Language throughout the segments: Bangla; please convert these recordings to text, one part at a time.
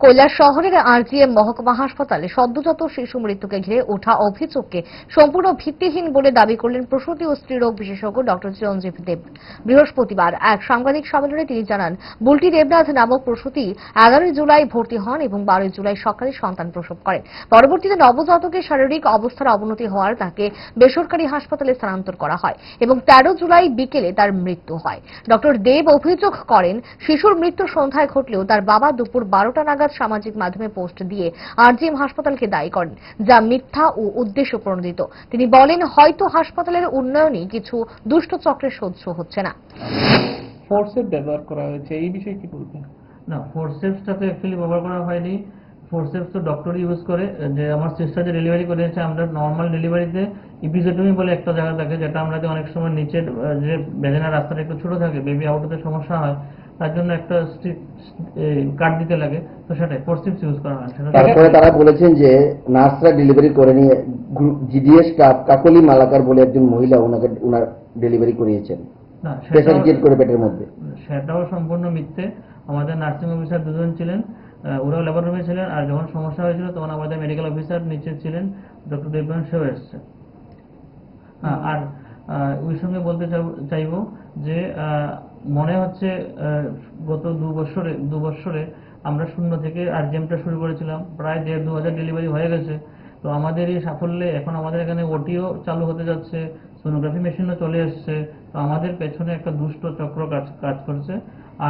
কৈলাস শহরের আরজিএম মহকুমা হাসপাতালে সদ্যজাত শিশু মৃত্যুকে ঘিরে ওঠা অভিযোগকে সম্পূর্ণ ভিত্তিহীন বলে দাবি করলেন প্রসূতি ও স্ত্রীরোগ বিশেষজ্ঞ ডক্টর চিরঞ্জীব দেব। বৃহস্পতিবার এক সাংবাদিক সম্মেলনে তিনি জানান, বুলটি দেবনাথ নামক প্রসূতি এগারোই জুলাই ভর্তি হন এবং বারোই জুলাই সকালে সন্তান প্রসব করেন পরবর্তীতে নবজাতকের শারীরিক অবস্থার অবনতি হওয়ার তাকে বেসরকারি হাসপাতালে স্থানান্তর করা হয় এবং তেরো জুলাই বিকেলে তার মৃত্যু হয়। ডক্টর দেব অভিযোগ করেন, শিশুর মৃত্যু সন্ধ্যায় ঘটলেও তার বাবা দুপুর বারোটা নাগাদ সামাজিক মাধ্যমে পোস্ট দিয়ে আরজিএম হাসপাতালকে দায়ী করেন যা মিথ্যা ও উদ্দেশ্য প্রণোদিত। তিনি বলেন হয়তো হাসপাতালের উন্নয়নই কিছু দুষ্ট চক্রের সহ্য হচ্ছে না। ফোর্সের ব্যবহার করা হয়েছে এই বিষয়ে কি বলবেন? না ফোরসেপসটা তো অ্যাকচুয়ালি ব্যবহার করা হয়নি। ফোরসেপস তো ডক্টর ইউজ করে যে আমার সিস্টার যে ডেলিভারি করেছে আমরা নর্মাল ডেলিভারিতে ইপিজেটমি বলে একটা জায়গা থাকে যেটা আমরা যে অনেক সময় নিচের যে বেজেনা রাস্তাটা একটু ছোট থাকে বেবি আউট হতে সমস্যা হয় তার জন্য একটা কাট দিতে লাগে। তো সেটাই ফোরসেপস ইউজ করা হয়। তারপরে তারা বলেছেন যে নার্সরা ডেলিভারি করে নিয়ে জিডিএস স্টাফ কাকলি মালাকার বলে একজন মহিলা ওনাকে ওনার ডেলিভারি করিয়েছেন। সেটাও- করে পেটের মধ্যে। সেটাও সম্পূর্ণ মিথ্যে। আমাদের নার্সিং অফিসার দুজন ছিলেন ওরাও লেবার রুমে ছিলেন আর যখন সমস্যা হয়েছিল তখন আমাদের মেডিকেল অফিসার নিচে ছিলেন ডক্টর দেবন সেও এসছে। হ্যাঁ, আর ওই সঙ্গে বলতে চাইব- যে মনে হচ্ছে গত দু বছরে দু বছরে আমরা শূন্য থেকে আর জিএমটা শুরু করেছিলাম। প্রায় দেড় দু হাজার ডেলিভারি হয়ে গেছে। তো আমাদের এই সাফল্যে এখন আমাদের এখানে ওটিও চালু হতে যাচ্ছে সোনোগ্রাফি মেশিনও চলে এসছে। তো আমাদের পেছনে একটা দুষ্ট চক্র কাজ কাজ করছে।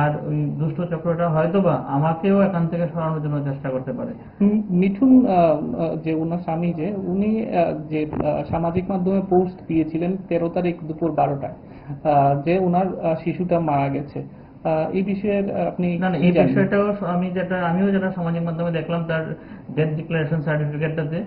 আর ওই দুষ্ট চক্রটা হয়তোবা আমাকেও এখান থেকে সরানোর জন্য চেষ্টা করতে পারে। মিঠুন যে ওনার স্বামী যে, উনি যে সামাজিক মাধ্যমে পোস্ট দিয়েছিলেন তেরো তারিখ দুপুর বারোটায়। যে ওনার শিশুটা মারা গেছে। এই বিষয়ে আপনি না না এই বিষয়টাও আমি যেটা আমিও যেটা সামাজিক মাধ্যমে দেখলাম তার ডেথ ডিক্লারেশন সার্টিফিকেটটাতে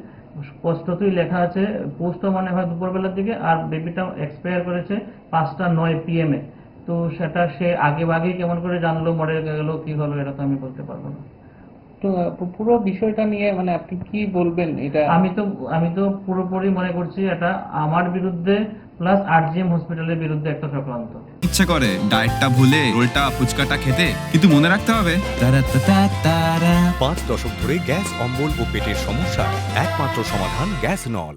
স্পষ্টতই লেখা আছে পোস্টও মানে হয় দুপুরবেলার দিকে আর বেবিটা এক্সপায়ার করেছে পাঁচটা নয় পিএম এ। তো সেটা সে আগে ভাগে কেমন করে জানলো মরে গেল কি হলো এটা তো আমি বলতে পারব না। পুরো বিষয়টা নিয়ে মানে আপনি কি বলবেন? এটা আমি তো আমি তো পুরোপুরি মনে করছি এটা আমার বিরুদ্ধে প্লাস আরজিএম হসপিটালের বিরুদ্ধে একটা চক্রান্ত। ইচ্ছে করে ডায়েটটা ভুলে রোলটা ফুচকাটা খেতে কিন্তু মনে রাখতে হবে। পাঁচ দশক ধরে গ্যাস অম্বল ও পেটের সমস্যা একমাত্র সমাধান গ্যাস নল।